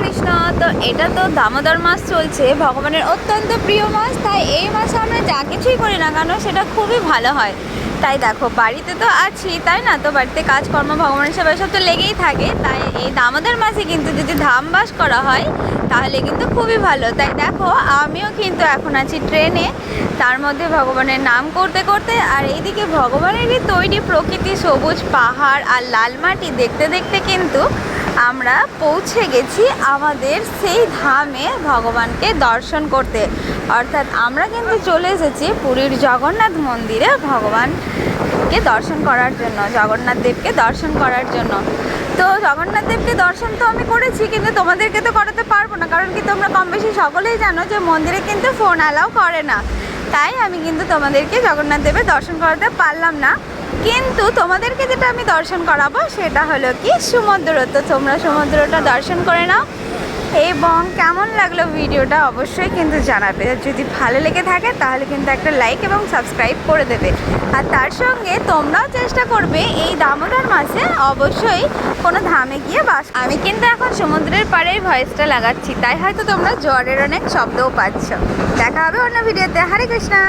কৃষ্ণ, তো এটা তো দামোদর মাছ চলছে, ভগবানের অত্যন্ত প্রিয় মাছ তাই এই মাছে আমরা যা কিছুই করি না কেন, সেটা খুবই ভালো হয়। তাই দেখো, বাড়িতে তো আছি, তাই না? তো বাড়িতে কাজকর্ম, ভগবানের সেবা সব তো লেগেই থাকে, তাই এই দামোদর মাছে কিন্তু যদি ধাম বাস করা হয়, তাহলে কিন্তু খুবই ভালো। তাই দেখো, আমিও কিন্তু এখন আছি ট্রেনে, তার মধ্যে ভগবানের নাম করতে করতে, আর এইদিকে ভগবানেরই তৈরি প্রকৃতি সবুজ পাহাড় আর লাল মাটি দেখতে দেখতে কিন্তু আমরা পৌঁছে গেছি আমাদের সেই ধামে ভগবানকে দর্শন করতে। অর্থাৎ আমরা কিন্তু চলে এসেছি পুরীর জগন্নাথ মন্দিরে ভগবানকে দর্শন করার জন্য, জগন্নাথ দেবকে দর্শন করার জন্য। তো জগন্নাথ দেবকে দর্শন তো আমি করেছি, কিন্তু তোমাদেরকে তো করাতে পারব না, কারণ কি তোমরা কম বেশি সকলেই জানো যে মন্দিরে কিন্তু ফোন অ্যালাউ করে না। তাই আমি কিন্তু তোমাদেরকে জগন্নাথ দেবের দর্শন করাতে পারলাম না। কিন্তু তোমাদেরকে যেটা আমি দর্শন করাবো সেটা হলো কি সমুদ্র তো তোমরা সমুদ্রটা দর্শন করে নাও এবং কেমন লাগল ভিডিওটা অবশ্যই কিন্তু জানাবে। যদি ভালো লেগে থাকে তাহলে কিন্তু একটা লাইক এবং সাবস্ক্রাইব করে দেবে। আর তার সঙ্গে তোমরাও চেষ্টা করবে এই দামোদর মাসে অবশ্যই কোনো ধামে গিয়ে বাস আমি কিন্তু এখন সমুদ্রের পাড়ে ভয়েসটা লাগাচ্ছি, তাই হয়তো তোমরা জ্বরের অনেক শব্দও পাচ্ছ। দেখা হবে অন্য ভিডিওতে। হরে কৃষ্ণা!